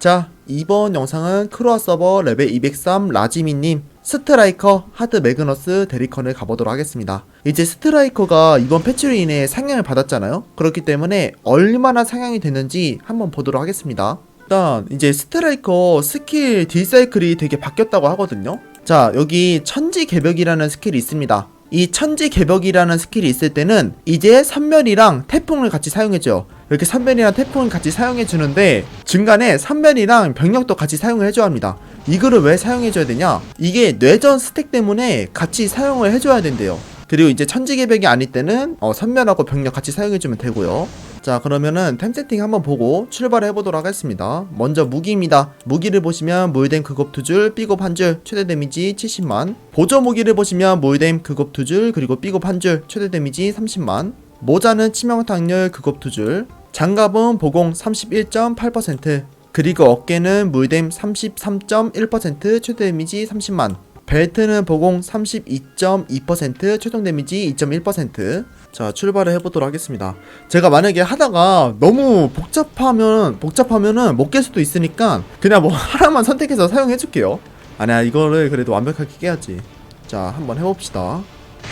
자, 이번 영상은 크로아 서버 레벨 203 라지미님 스트라이커 하드 매그너스 데리컨을 가보도록 하겠습니다. 이제 스트라이커가 이번 패치로 인해 상향을 받았잖아요. 그렇기 때문에 얼마나 상향이 됐는지 한번 보도록 하겠습니다. 일단 이제 스트라이커 스킬 딜 사이클이 되게 바뀌었다고 하거든요. 자, 여기 천지 개벽이라는 스킬이 있습니다. 이 천지 개벽이라는 스킬이 있을 때는 이제 선멸이랑 태풍을 같이 사용해줘요. 이렇게 선멸이랑 태풍을 같이 사용해주는데 중간에 선멸이랑 병력도 같이 사용을 해줘야 합니다. 이거를 왜 사용해줘야 되냐? 이게 뇌전 스택 때문에 같이 사용을 해줘야 된대요. 그리고 이제 천지 개벽이 아닐 때는 어, 선멸하고 병력 같이 사용해주면 되고요. 자 그러면은 템 세팅 한번 보고 출발해 보도록 하겠습니다 먼저 무기입니다 무기를 보시면 무이뎀 극업 두줄 삐곱 한줄 최대 데미지 70만 보조 무기를 보시면 무이뎀 극업 두줄 그리고 삐곱 한줄 최대 데미지 30만 모자는 치명타격률 극업 두줄 장갑은 보공 31.8% 그리고 어깨는 무이뎀 33.1% 최대 데미지 30만 벨트는 보공 32.2% 최종 데미지 2.1%자 출발을 해보도록 하겠습니다. 제가 만약에 하다가 너무 복잡하면 복잡하면은 못 깰 수도 있으니까 그냥 뭐 하나만 선택해서 사용해 줄게요. 아니야 이거를 그래도 완벽하게 깨야지. 자 한번 해봅시다.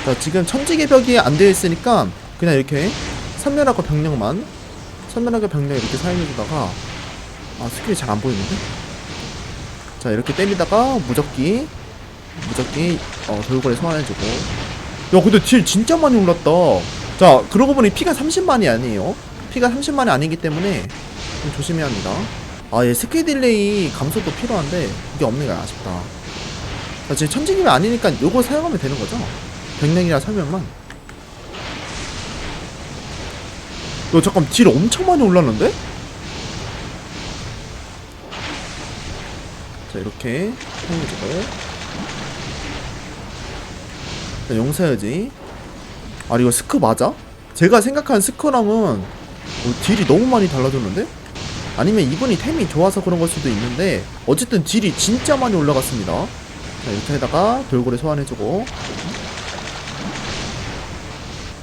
자 지금 천지개벽이 안 되어 있으니까 그냥 이렇게 선멸하고 병력만 선멸하고 병력 이렇게 사용해 주다가 아 스킬이 잘 안 보이는데? 자 이렇게 때리다가 무적기 무적기 어 돌고래 소환해주고. 야 근데 딜 진짜 많이 올랐다. 자 그러고 보니 피가 30만이 아니에요. 피가 30만이 아니기 때문에 좀 조심해야 합니다. 아얘 스킬 딜레이 감소도 필요한데 이게 없는 게 아쉽다. 자 지금 천지기면 아니니까 요거 사용하면 되는 거죠? 백령이랑 설명만 너 잠깐 딜 엄청 많이 올랐는데? 자 이렇게 사용해주고 자, 용서해야지. 아니 이거 스크 맞아? 제가 생각한 스크랑은 어, 딜이 너무 많이 달라졌는데? 아니면 이분이 템이 좋아서 그런 걸 수도 있는데 어쨌든 딜이 진짜 많이 올라갔습니다. 자 이렇게 해다가 돌고래 소환해주고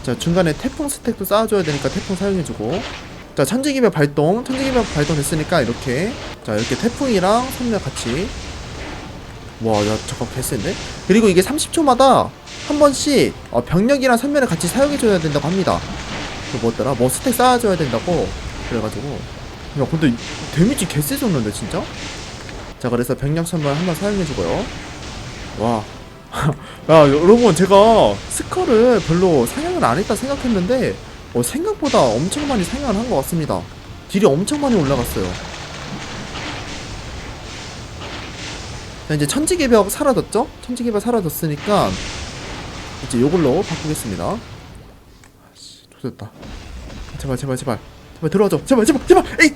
자 중간에 태풍 스택도 쌓아줘야 되니까 태풍 사용해주고 자 천지기별 발동 천지기별 발동 됐으니까 이렇게 자 이렇게 태풍이랑 선멸 같이 와야 잠깐 개센데? 그리고 이게 30초마다 한 번씩 어, 병력이랑 선멸을 같이 사용해줘야 된다고 합니다. 그 뭐더라? 뭐 스택 쌓아줘야 된다고 그래가지고 야 근데 이- 데미지 개쎄졌는데 진짜? 자 그래서 병력 선멸 한번 사용해주고요. 와. 야 여러분 제가 스커를 별로 상향을 안 했다 생각했는데 어, 생각보다 엄청 많이 상향을 한 것 같습니다. 딜이 엄청 많이 올라갔어요. 자 이제 천지개벽 사라졌죠? 천지개벽 사라졌으니까 이제 요걸로 바꾸겠습니다. 아씨, 조졌다. 제발, 제발, 제발. 제발 들어와줘. 제발, 제발, 제발! 에이!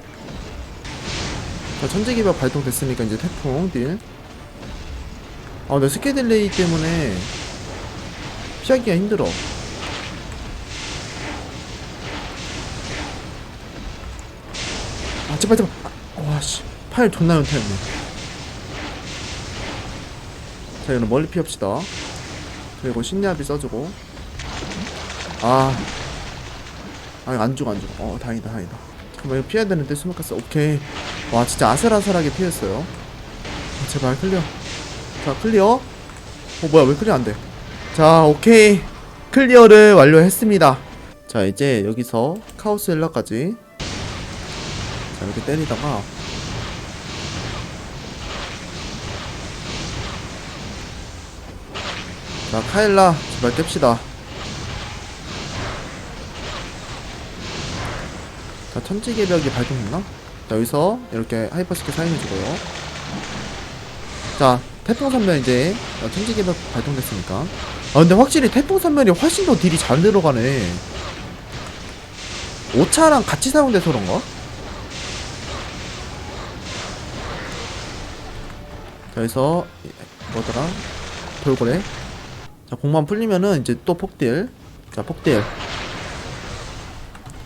자, 천지기벽 발동됐으니까 이제 태풍 딜. 아, 내 스케 딜레이 때문에 피하기가 힘들어. 아, 제발, 제발. 아, 와, 씨. 팔 존나 연타였네. 자, 이거는 멀리 피합시다. 그리고 신야비 써주고 아 아니 안 죽어 안 죽어 어 다행이다 다행이다 잠깐만 이거 피해야 되는데 스모카스 오케이 와 진짜 아슬아슬하게 피했어요 아, 제발 클리어 자 클리어. 어 뭐야 왜 클리어 안돼? 자 오케이. 클리어를 완료했습니다. 자 이제 여기서 카오스 힐러까지. 자 이렇게 때리다가. 자 카일라 제발 깹시다. 자 천지개벽이 발동했나? 자 여기서 이렇게 하이퍼스킬 사용해주고요. 자 태풍 선멸 이제 어, 천지개벽 발동됐으니까. 아 근데 확실히 태풍 선멸이 훨씬 더 딜이 잘 들어가네. 5차랑 같이 사용돼서 그런가? 이- 뭐더라? 돌고래. 자 공만 풀리면은 이제 또 폭딜. 자 폭딜.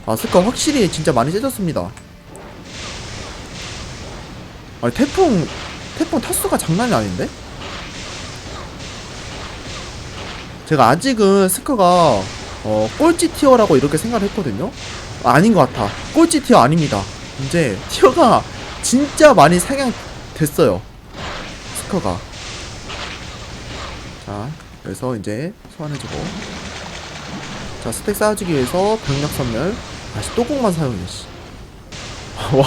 아 스카 확실히 진짜 많이 세졌습니다. 아니 태풍 태풍 타수가 장난이 아닌데? 제가 아직은 스카가 어 꼴찌 티어라고 이렇게 생각을 했거든요 아, 아닌 것 같아 꼴찌 티어 아닙니다 이제 티어가 진짜 많이 상향됐어요. 스커가. 자, 그래서 이제 소환해주고. 자, 스택 쌓아주기 위해서 병력 선멸. 다시 또 공만 사용해, 씨. 와,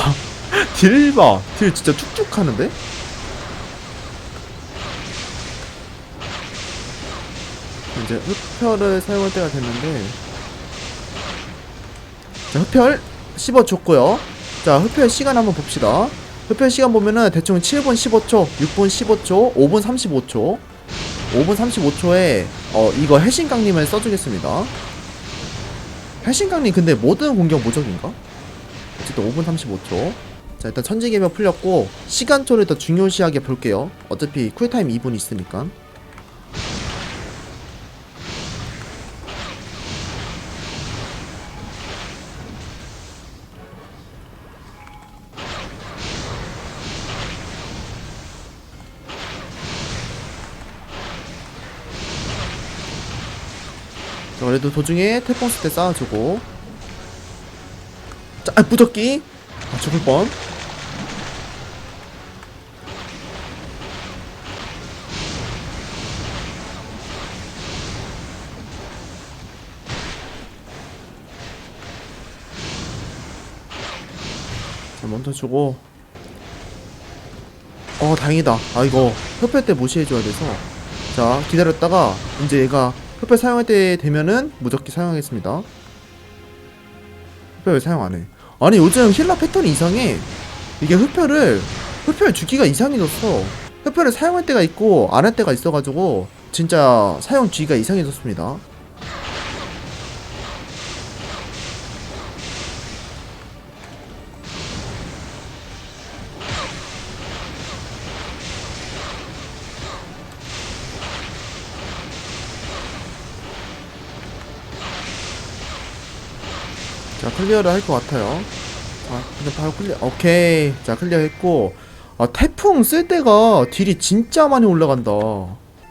딜 봐. 딜 진짜 툭툭 하는데? 이제 흡혈을 사용할 때가 됐는데. 자, 흡혈 씹어줬고요. 자, 흡혈 시간 한번 봅시다. 흡혈 시간 보면은 대충 7분 15초, 6분 15초, 5분 35초. 5분 35초에 어 이거 해신강림을 써주겠습니다. 해신강림 근데 모든 공격 무적인가? 어쨌든 5분 35초. 자 일단 천지개명 풀렸고 시간초를 더 중요시하게 볼게요. 어차피 쿨타임 2분 있으니까. 자, 그래도 도중에 태풍스 때 쌓아주고. 자, 아, 무적기. 아, 죽을 뻔. 자, 먼저 주고. 어, 다행이다. 아, 이거 협회 때 무시해줘야 돼서. 자, 기다렸다가, 이제 얘가 흡혈 사용할 때 되면은 무적기 사용하겠습니다. 흡혈 왜 사용 안 해? 아니 요즘 힐러 패턴이 이상해. 이게 흡혈을 흡혈 주기가 이상해졌어. 흡혈을 사용할 때가 있고 안 할 때가 있어가지고 진짜 사용 주기가 이상해졌습니다. 자 클리어를 할 것 같아요. 아 근데 바로 클리어. 오케이. 자 클리어 했고 아 태풍 쓸 때가 딜이 진짜 많이 올라간다.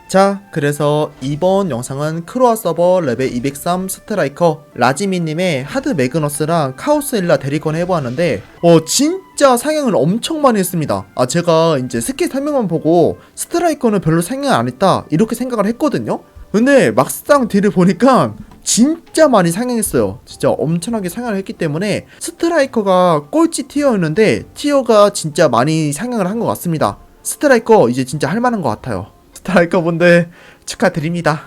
자 그래서 이번 영상은 크로아 서버 레벨 203 스트라이커 라지미님의 하드 매그너스랑 카오스 일라 대리건 해보았는데 어 진짜 상향을 엄청 많이 했습니다. 아 제가 이제 스킬 설명만 보고 스트라이커는 별로 상향 안 했다 이렇게 생각을 했거든요. 근데 막상 딜을 보니까 진짜 많이 상향했어요. 진짜 엄청나게 상향을 했기 때문에 스트라이커가 꼴찌 티어였는데 티어가 진짜 많이 상향을 한 것 같습니다. 스트라이커 이제 진짜 할 만한 것 같아요. 스트라이커 분들 축하드립니다.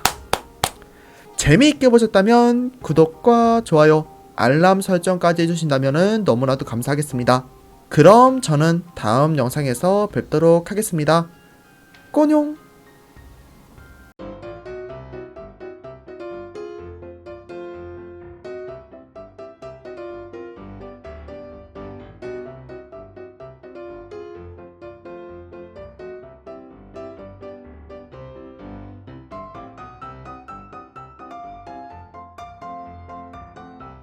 재미있게 보셨다면 구독과 좋아요, 알람 설정까지 해주신다면 너무나도 감사하겠습니다. 그럼 저는 다음 영상에서 뵙도록 하겠습니다. 꼬뇽!